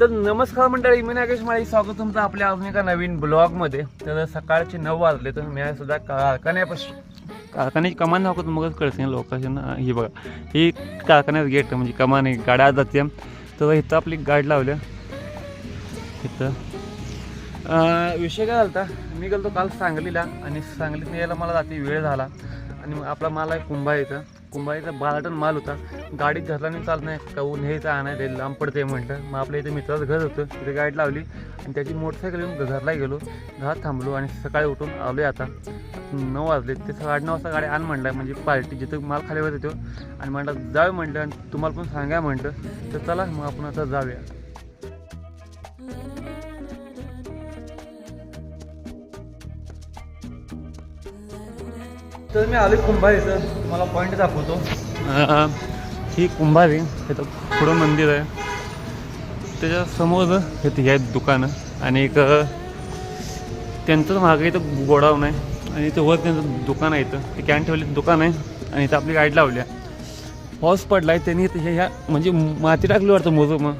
तर नमस्कार मंडळी मी नागेश माळी. स्वागत तुमचं आपल्या अजून एका नवीन ब्लॉगमध्ये. तर सकाळचे नऊ वाजले तर मी सुद्धा कारखान्यापासून कारखान्याची कमान दाखवतो मगच कळते लोकांची ना ही बघा. ही कारखान्यात गेट म्हणजे कमान आहे गाड्या जाते. तर इथं आपली गाडी लावल्या इथं. विषय काय झाला मी गेलो काल सांगलीला आणि सांगलीत यायला मला रात्री वेळ झाला. आणि मग आपला माल आहे कुंभा इथं. कुंभारीचा इथं बारा टन माल होता. गाडीत घरला नाही. चालत नाही काहून न्यायचं ते लांब पडते म्हटलं मग आपल्या इथे मित्राचं घर होतं. तिथे गाडी लावली आणि त्याची मोटरसायकल येऊन घरला गेलो. घरात थांबलो आणि सकाळी उठून आलो आता. नऊ वाजले. ते साडेनऊ वाजता गाडी आण म्हणलं. म्हणजे पार्टी जिथं माल खाली होत आणि म्हणलं जाऊ म्हटलं आणि तुम्हाला पण सांगा म्हटलं तर चला मग आपण आता जाऊया. तर मी आलो कुंभार इथं तुम्हाला पॉईंट दाखवतो. ही कुंभारी इथं पुढं मंदिर आहे. त्याच्यासमोर इथे हे आहेत दुकानं आणि एक त्यांचं त्यांचंच मागे इथं गोडाऊन आहे. आणि इथं वर त्यांचं दुकान आहे इथं. ते कॅन ठेवले दुकान आहे आणि इथं आपली गाडी आहे. पाऊस पडला आहे त्यांनी इथं ह्या म्हणजे माती टाकली वाटतं मोजू मग.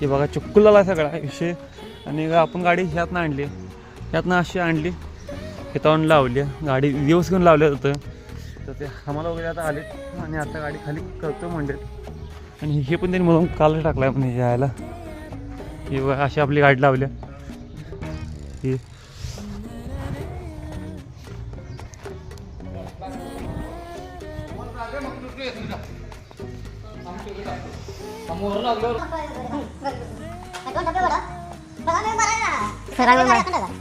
हे बघा चक्कुलाला आला सगळा विषय. आणि आपण गाडी ह्यातनं आणली ह्यातनं अशी आणली. शेतावरून लावली गाडी दिवस घेऊन लावल्या होतं. तर ते आम्हाला वगैरे आता आले आणि आता गाडी खाली करतो म्हणजे आणि हे पण त्यांनी म्हणून काल टाकलाय म्हणजे यायला. ही अशी आपली गाडी लावल्या ही. सगळा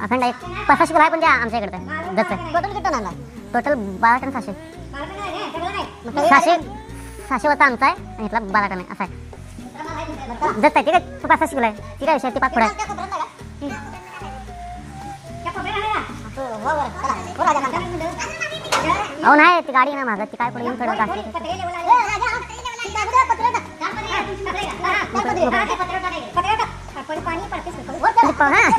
अखंड एक पाच सहाशे आहे पण त्या आमच्या इकडचं जसं टोटल किती आणला टोटल बारा टन सहाशे. सहाशे सहाशे वरचा आमचा आहे आणि इथला बारा टन आहे असा आहे. जसं आहे ठीक आहे. तो पाच सहाशे किलो आहे ठीक आहे विषय ती पाच पुढे अहो नाही ती गाडी ना मागं. ती काय पुढे येऊन थोडं गाडी हा.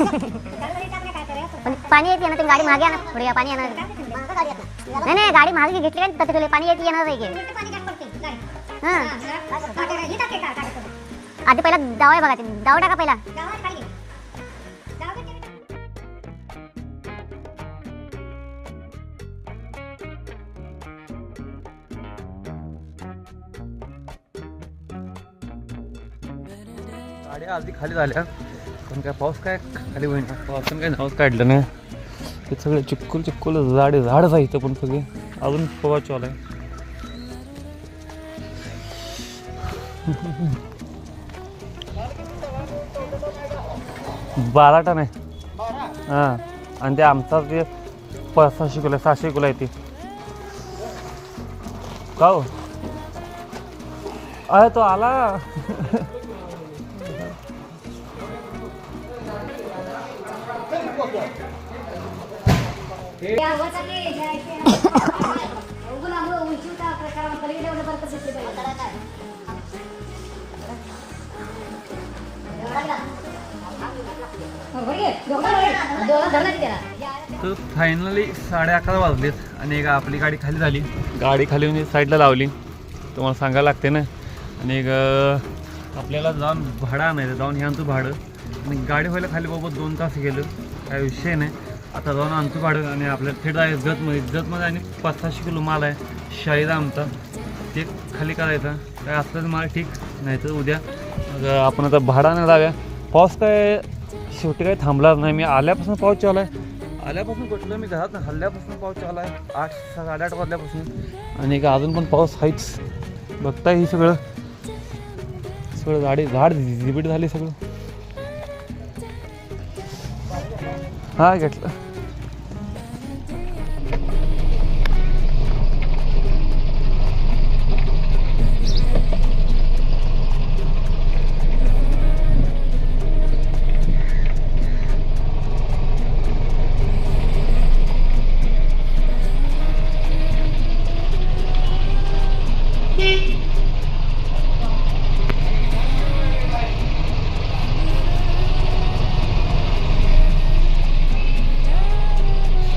पण पाणी येते ना ते गाडी मागे ना पुढे पाणी येणार नाही नाही गाडी मागे घेतली का पत्र पाणी येते येणार की. हा. आधी पहिला दावा आहे बघा ते दावा टाका पहिला. गाड्या आधी खाली झाल्या. पण काय पाऊस काय खाली होईना. पावसानं काय नावच काढलं नाही. ते सगळे चिक्कुल चिक्कुल झाडे झाडच आहे इथं पण सगळे. अजून पवा चालू आहे. बारा टन आहे हां. आणि ते आमचा ते पाच सहाशे किलो आहे, सहाशे किलो आहे ते. का हो? अरे तो आला. तर फायनली साडे अकरा वाजलेत आणि एक आपली गाडी खाली झाली. गाडी खाली म्हणजे साईडला लावली. तुम्हाला सांगायला लागते ना. आणि एक आपल्याला जाऊन भाडं आणायचं जाऊन ह्यांचं भाडं. आणि गाडी व्हायला खाली बाबा दोन तास गेलं. काय विषय नाही. आता जाऊन आमचं भाडं आणि आपल्याला थेट आहे जतमध्ये. जतमध्ये आणि पाच सहाशे किलो माल आहे. शाळेचा आमचा. ते खाली करायचा. काय असलं तर माल ठीक नाही तर उद्या आपण आता भाडं नाही जाव्या पाऊस काय शेवटी काही थांबलाच नाही. मी आल्यापासून पाऊस चालू आहे. आल्यापासून कुठलं? मी घरात हल्ल्यापासून पाऊस चालू आहे. आठ साडेआठ वाजल्यापासून. आणि का अजून पण पाऊस आहेच. बघताय हे सगळं. सगळं झाडे झाड झिबीट झाली सगळं. हा घेतलं.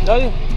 जाऊ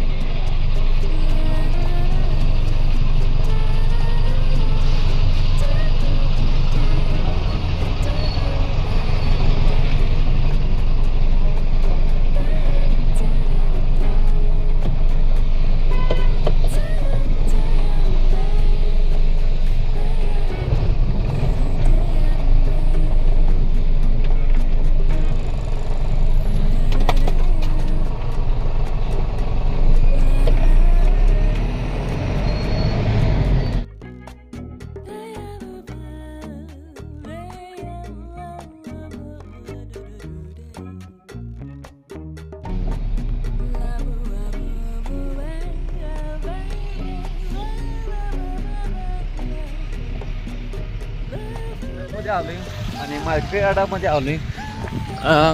मध्ये यार्डामध्ये आणि मार्केट यार्डामध्ये आले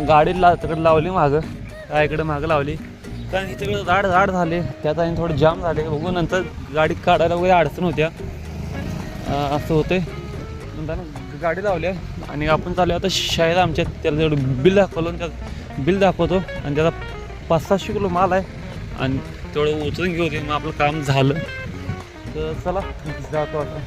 गाडी ला तिकडे लावली मागं. इकडे मागं लावली. कारण तिकडे झाड झाड झाले. त्यात आणि थोडं जाम झाले. बघू नंतर गाडी काढायला वगैरे अडचण होत्या. असं होते नंतर गाडी लावली आणि आपण चालू आता शाळेत आमच्या त्याला तेवढं बिल दाखवलं आणि त्यात बिल दाखवतो. आणि त्याचा पाच सहाशे किलो माल आहे. आणि तेवढं उचलून घेऊ ते मग आपलं काम झालं. तर चला जातो आता.